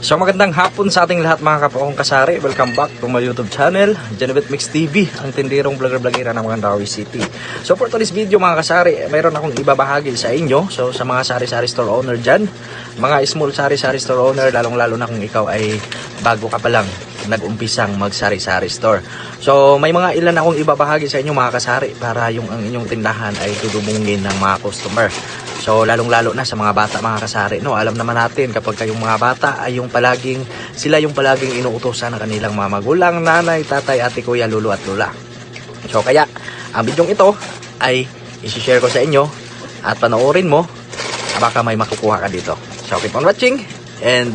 So magandang hapon sa ating lahat mga kapakong kasari. Welcome back to my YouTube channel, Genevieve Mix TV, ang tindirong vlogger-vlogera ng mga Rawi City. So for today's video mga kasari, mayroon akong ibabahagi sa inyo. So sa mga sari-sari store owner dyan, mga small sari-sari store owner, lalong-lalo na kung ikaw ay bago ka pa lang nag-umpisang mag-sari-sari store. So may mga ilan akong ibabahagi sa inyo mga kasari para yung ang inyong tindahan ay dudumungin ng mga customer. So lalong-lalo na sa mga bata mga kasari, no? Alam naman natin kapag kayong mga bata ay yung palaging sila yung palaging inuutosan ng kanilang mga magulang, nanay, tatay, ate, kuya, lolo at lola. So kaya ang bidyong ito ay i-share ko sa inyo at panoorin mo baka may makukuha ka dito. So keep on watching and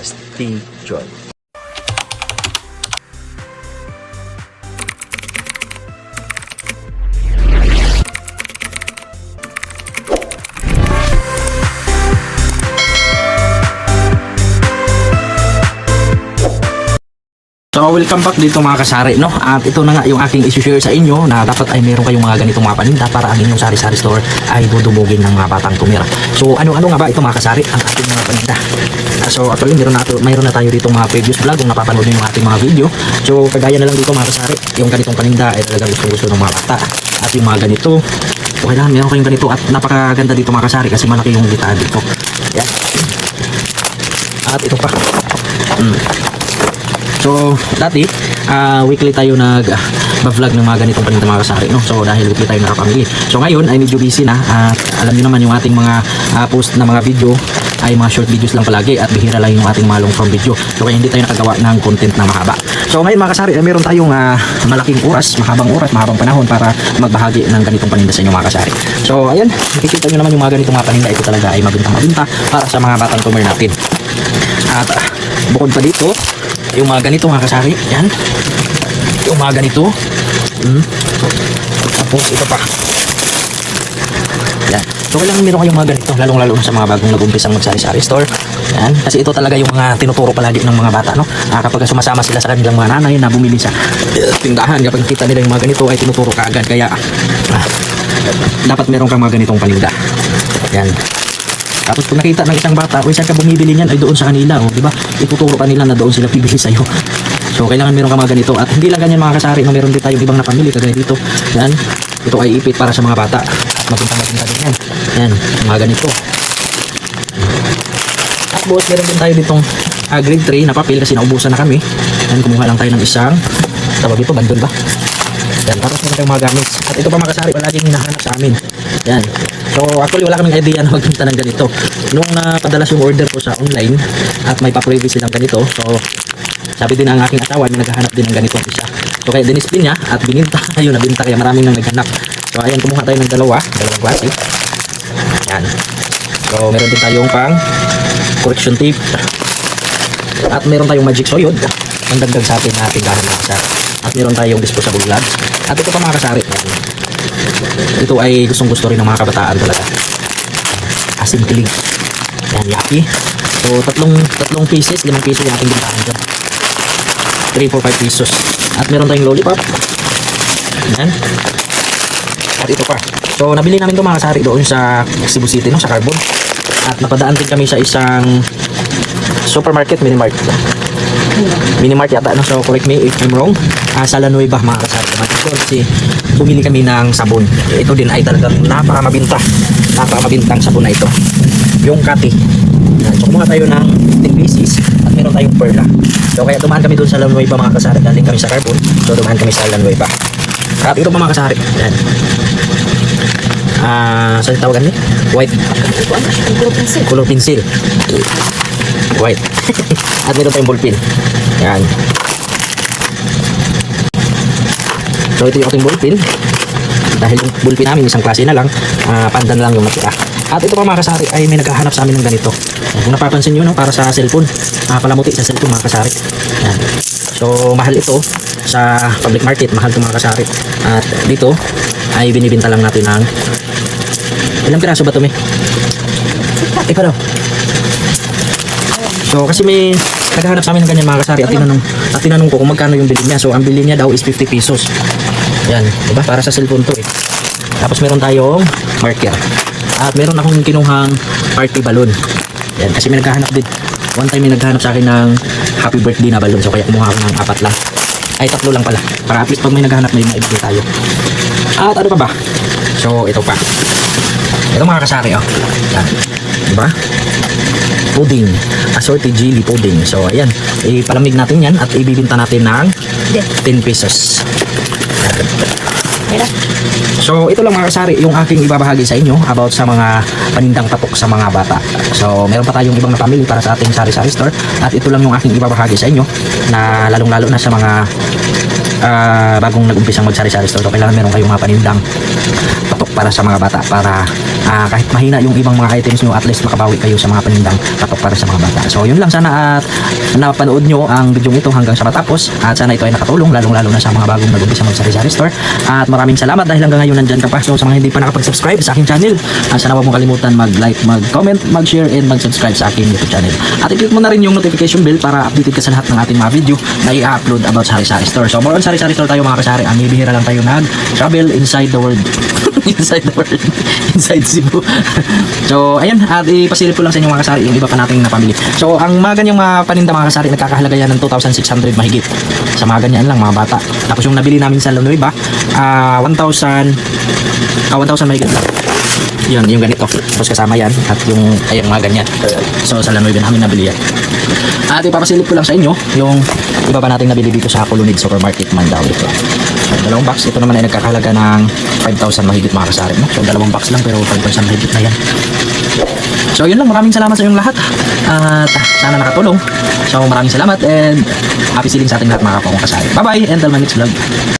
stay tuned. Welcome back dito mga kasari no? At ito na nga yung aking isi-share sa inyo Na dapat ay meron kayong mga ganitong mga paninda Para ang inyong sari-sari store ay dudumugin ng mga batang tumira. So ano-ano nga ba ito mga kasari Ang ating mga paninda? So actually meron na, mayroon na tayo dito mga previous vlog Kung napapanood nyo yung ating mga video. So kagaya na lang dito mga kasari Yung ganitong paninda ay talagang gusto gusto ng mga bata. At yung mga ganito So kailangan meron kayong ganito At napakaganda dito mga kasari Kasi malaki yung litaan dito. Yan At ito pa. Hmm. So, dati, ah, weekly tayo nag ah, vlog ng mga ganitong paninda mga kasari, no? So, dahil weekly tayo nakapamili. So, ngayon ay medyo busy na at alam niyo naman yung ating mga ah, post na mga video ay mga short videos lang palagi at bihira lang yung ating mga long form video. So, kaya hindi tayo nakagawa ng content na mahaba. So, ngayon mga kasari, ay meron tayong ah, malaking oras, mahabang oras, mahabang panahon para magbahagi ng ganitong paninda sa inyo mga kasari. So, ayan, nakikita niyo naman yung mga ganitong mga paninda. Ito talaga ay mabintang-mabinta para sa mga batang tumer natin. At ah, bukod pa dito, yung mga ganito mga kasari, yan. Yung mga ganito. Mm. Tapos ito pa. Yan. So kailangan meron kayong mga ganito, lalong-lalo na sa mga bagong nag-umpisang magsari-sari store. Yan. Kasi ito talaga yung mga tinuturo palagi ng mga bata, no? Ah, kapag sumasama sila sa kanilang mga nanay na bumili sa eh, tindahan, kapag kita nila yung mga ganito ay tinuturo ka agad. Kaya ah, dapat meron kang mga ganitong paninda. Yan. Tapos pag nakita ng isang bata, o saan ka bumibili niyan ay doon sa kanila, oh, di ba? Ituturo kanila na doon sila bibili sa iyo. So kailangan meron ka mga ganito at hindi lang ganyan mga kasari, no, meron din tayong ibang napamili kagaya dito. Yan. Ito ay ipit para sa mga bata. At mapunta-mapunta din yan. Yan, mga ganito. Tapos meron din tayo ditong uh, grade 3 na papel kasi naubusan na kami. Yan, kumuha lang tayo ng isang tawag ito, bandol ba? Yan, tapos meron tayong mga gamit. At ito pa mga kasari, palaging hinahanap sa amin. Yan. So actually wala kaming idea na magbenta ng ganito. Nung napadalas yung order ko sa online at may pa-previous silang ganito, so sabi din ang aking asawa, may naghahanap din ng ganitong isa. So kaya dinisplay niya at bininta, ayun, nabinta kaya maraming nang naghanap. So ayan, kumuha tayo ng dalawa, dalawang klase. Yan. So meron din tayong pang correction tape. At meron tayong magic soyod ang dagdag sa ating na mga kasari. At meron tayong disposable gloves. At ito pa mga kasari. Ito ay gustong gusto rin ng mga kabataan talaga. Asim kilig. Yan, yaki. So, tatlong, tatlong pieces, limang piso yung ating bintahan dyan. 3, 4, 5 pesos. At meron tayong lollipop. Yan. At ito pa. So, nabili namin ito mga kasari doon sa Cebu City, no, sa Carbon. At napadaan din kami sa isang supermarket, minimart. Minimart yata, no? So, correct me if I'm wrong. Ah, sa La Nueva, mga kasari. Ito kasi bumili kami ng sabon. Ito din ay talagang napakamabinta. Napakamabintang sabon na ito. Yung kati. So, kumuha tayo ng 10 pieces at meron tayong perla. So, kaya dumaan kami doon sa La Nueva, mga kasari. Galing kami sa Carbon. So, dumaan kami sa La Nueva. At ito pa mga kasari. Yan. Ah, saan tawagan niya? White. Color pencil. White. At meron tayong ballpen. Yan. So ito yung ating ballpen. Dahil yung ballpen namin isang klase na lang, ah, pandan lang yung natira. At ito pa mga kasari ay may naghahanap sa amin ng ganito. Kung napapansin nyo, no, para sa cellphone. Ah, palamuti sa cellphone mga kasari. Yan. So mahal ito sa public market, mahal ito mga kasari. At dito ay binibinta lang natin ng ilang piraso ba ito, may? Ikaw daw. So kasi may naghahanap sa amin ng ganyan mga kasari at tinanong, at tinanong ko kung magkano yung bili niya. So ang bili niya daw is 50 pesos. Yan, diba? Para sa cellphone to eh. Tapos meron tayong marker. At meron akong kinuhang party balloon. Yan, kasi may naghahanap din. One time may naghanap sa akin ng happy birthday na balloon. So kaya kumuha ako ng apat lang. Ay, tatlo lang pala. Para at least pag may naghahanap may maibigay tayo. At ano pa ba? So, ito pa. Ito mga kasari, oh. Yan. Diba? Pudding. Assorted jelly pudding. So, ayan. Ipalamig natin yan at ibibinta natin ng 10 pesos. So, ito lang mga kasari, yung aking ibabahagi sa inyo about sa mga panindang tapok sa mga bata. So, meron pa tayong ibang napamili para sa ating sari-sari store. At ito lang yung aking ibabahagi sa inyo na lalong-lalo na sa mga ah, bagong nag-umpisang mag-sari-sari store. So, kailangan meron kayong mga panindang tapok para sa mga bata para ah, kahit mahina yung ibang mga items nyo, at least makabawi kayo sa mga panindang tapok para sa mga bata. So, yun lang sana at napanood nyo ang video ito hanggang sa matapos at sana ito ay nakatulong lalong-lalo na sa mga bagong nag-umpisa mag-sari-sari store. At maraming salamat dahil hanggang ngayon nandyan ka pa. So, sa mga hindi pa nakapag-subscribe sa aking channel, ah, sana huwag mong kalimutan mag-like, mag-comment, mag-share, and mag-subscribe sa aking YouTube channel. At i-click mo na rin yung notification bell para updated ka sa lahat ng ating mga video na i-upload about sari-sari store. So, more on sari-sari store tayo mga kasari. Ang bibihira lang tayo nag-travel inside the world. inside the world. inside Cebu. so, ayan. At ipasilip ko lang sa inyo mga kasari yung iba pa nating napamili. So, ang mga ganyang mga paninda mga kasari, nagkakahalaga yan ng 2,600 mahigit. Sa mga ganyan lang, mga bata. Tapos yung nabili namin sa La Nueva, ah 1,000 ah 1,000 mahigit lang. Yun, yung ganito. Tapos kasama yan. At yung, ayun, mga ganyan. So, sa La Nueva namin nabili yan. At ipapasilip ko lang sa inyo yung iba pa nating nabili dito sa Colonid Supermarket Mandaw ito. So, dalawang box. Ito naman ay nagkakahalaga ng 5,000 mahigit mga kasari. No? So, dalawang box lang pero 5,000 mahigit na yan. So, yun lang. Maraming salamat sa inyong lahat. At ah, sana nakatulong. So, maraming salamat and happy selling sa ating lahat mga kapakong kasari. Bye-bye and till vlog.